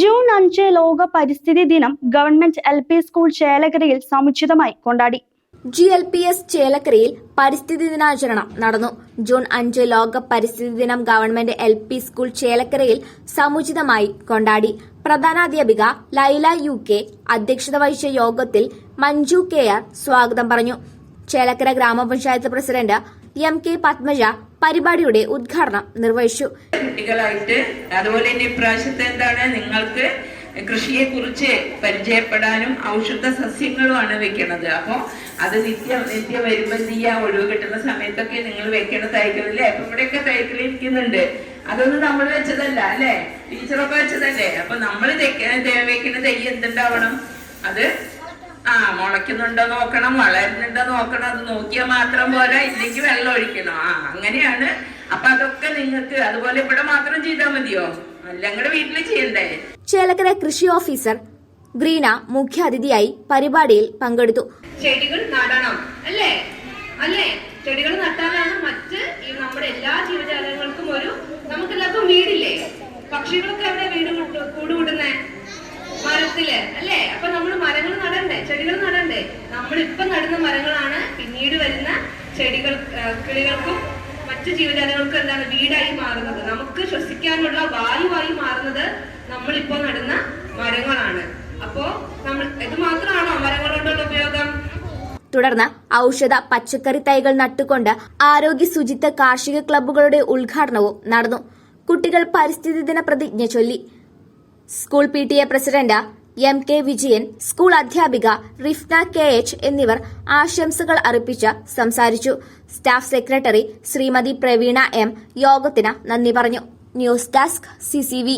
June അഞ്ച് ലോക പരിസ്ഥിതി ദിനം ഗവൺമെന്റ് എൽ പി സ്കൂൾ ചേലക്കരയിൽ സമുചിതമായി കൊണ്ടാടി. ജി എൽ പി എസ് ചേലക്കരയിൽ പരിസ്ഥിതി ദിനാചരണം നടന്നു. ജൂൺ അഞ്ച് ലോക പരിസ്ഥിതി ദിനം ഗവൺമെന്റ് എൽ പി സ്കൂൾ ചേലക്കരയിൽ സമുചിതമായി കൊണ്ടാടി. പ്രധാനാധ്യാപിക ലൈല യു കെ അധ്യക്ഷത വഹിച്ച യോഗത്തിൽ മഞ്ജു കെ ആർ സ്വാഗതം പറഞ്ഞു. ചേലക്കര ഗ്രാമപഞ്ചായത്ത് പ്രസിഡന്റ് എം കെ പത്മജ പരിപാടിയുടെ ഉദ്ഘാടനം നിർവഹിച്ചു. കുട്ടികളായിട്ട് അതുപോലെ തന്നെ ഇപ്രാവശ്യത്തെ എന്താണ് നിങ്ങൾക്ക് കൃഷിയെ കുറിച്ച് പരിചയപ്പെടാനും ഔഷധ സസ്യങ്ങളുമാണ് വെക്കണത്. അപ്പോൾ അത് നിത്യം നിത്യം ചെയ്യാ? ഒഴിവ് കിട്ടുന്ന സമയത്തൊക്കെ നിങ്ങൾ വെക്കണ തൈകളില്ലേ അപ്പൊ ഇവിടെയൊക്കെ തൈകൾ അതൊന്നും നമ്മൾ വെച്ചതല്ല അല്ലേ? ടീച്ചറൊക്കെ വെച്ചതല്ലേ? അപ്പൊ നമ്മൾ വെക്കുന്ന തൈ എന്തുണ്ടാവണം? അത് ആ മുളയ്ക്കുന്നുണ്ടോ നോക്കണം വളരുന്നുണ്ടോ നോക്കണം അത് നോക്കിയാൽ മാത്രം പോലെ ഇല്ലെങ്കിൽ വെള്ളം ഒഴിക്കണം. ആ അങ്ങനെയാണ്. അപ്പൊ അതൊക്കെ നിങ്ങൾക്ക് അതുപോലെ ഇവിടെ മാത്രം ചെയ്താൽ മതിയോ? അല്ല നിങ്ങളുടെ വീട്ടിൽ ചെയ്യണ്ടേ? ചേലക്കര കൃഷി ഓഫീസർ ഗ്രീന മുഖ്യാതിഥിയായി പരിപാടിയിൽ പങ്കെടുത്തു. ചെടികൾ നടണം അല്ലേ? അല്ലേ? ചെടികൾ നട്ടാലാണ് മറ്റ് ഈ നമ്മുടെ എല്ലാ ജീവജാലങ്ങൾക്കും ഒരു അല്ലേ? അപ്പൊ നമ്മൾ മരങ്ങൾ നടണ്ടേ? ചെടികൾ നടണ്ടേ? നമ്മൾ ഇപ്പൊ നടുന്ന മരങ്ങളാണ് പിന്നീട് വരുന്ന ചെടികൾ കിളികൾക്കും മറ്റു ജീവജാലങ്ങൾക്കും എന്താണ് വീടായി മാറുന്നത്. നമുക്ക് ശ്വസിക്കാനുള്ള വായുവായി മാറുന്നത് നമ്മൾ നമ്മളിപ്പോ നടുന്ന മരങ്ങളാണ്. അപ്പോ നമ്മൾ ഇത് മാത്രമാണോ മരങ്ങൾ കൊണ്ടുള്ള ഉപയോഗം? തുടർന്ന് ഔഷധ പച്ചക്കറി തൈകൾ നട്ടുകൊണ്ട് ആരോഗ്യ ശുചിത്വ കാർഷിക ക്ലബ്ബുകളുടെ ഉദ്ഘാടനവും നടന്നു. കുട്ടികൾ പരിസ്ഥിതി ദിന പ്രതിജ്ഞ ചൊല്ലി. School P president M K Vijayan school അധ്യാപിക റിഫ്ന കെ എച്ച് എന്നിവർ ആശംസകൾ അർപ്പിച്ച് സംസാരിച്ചു. Staff secretary Shrimati Praveena M യോഗത്തിന് നന്ദി പറഞ്ഞു. News desk CCV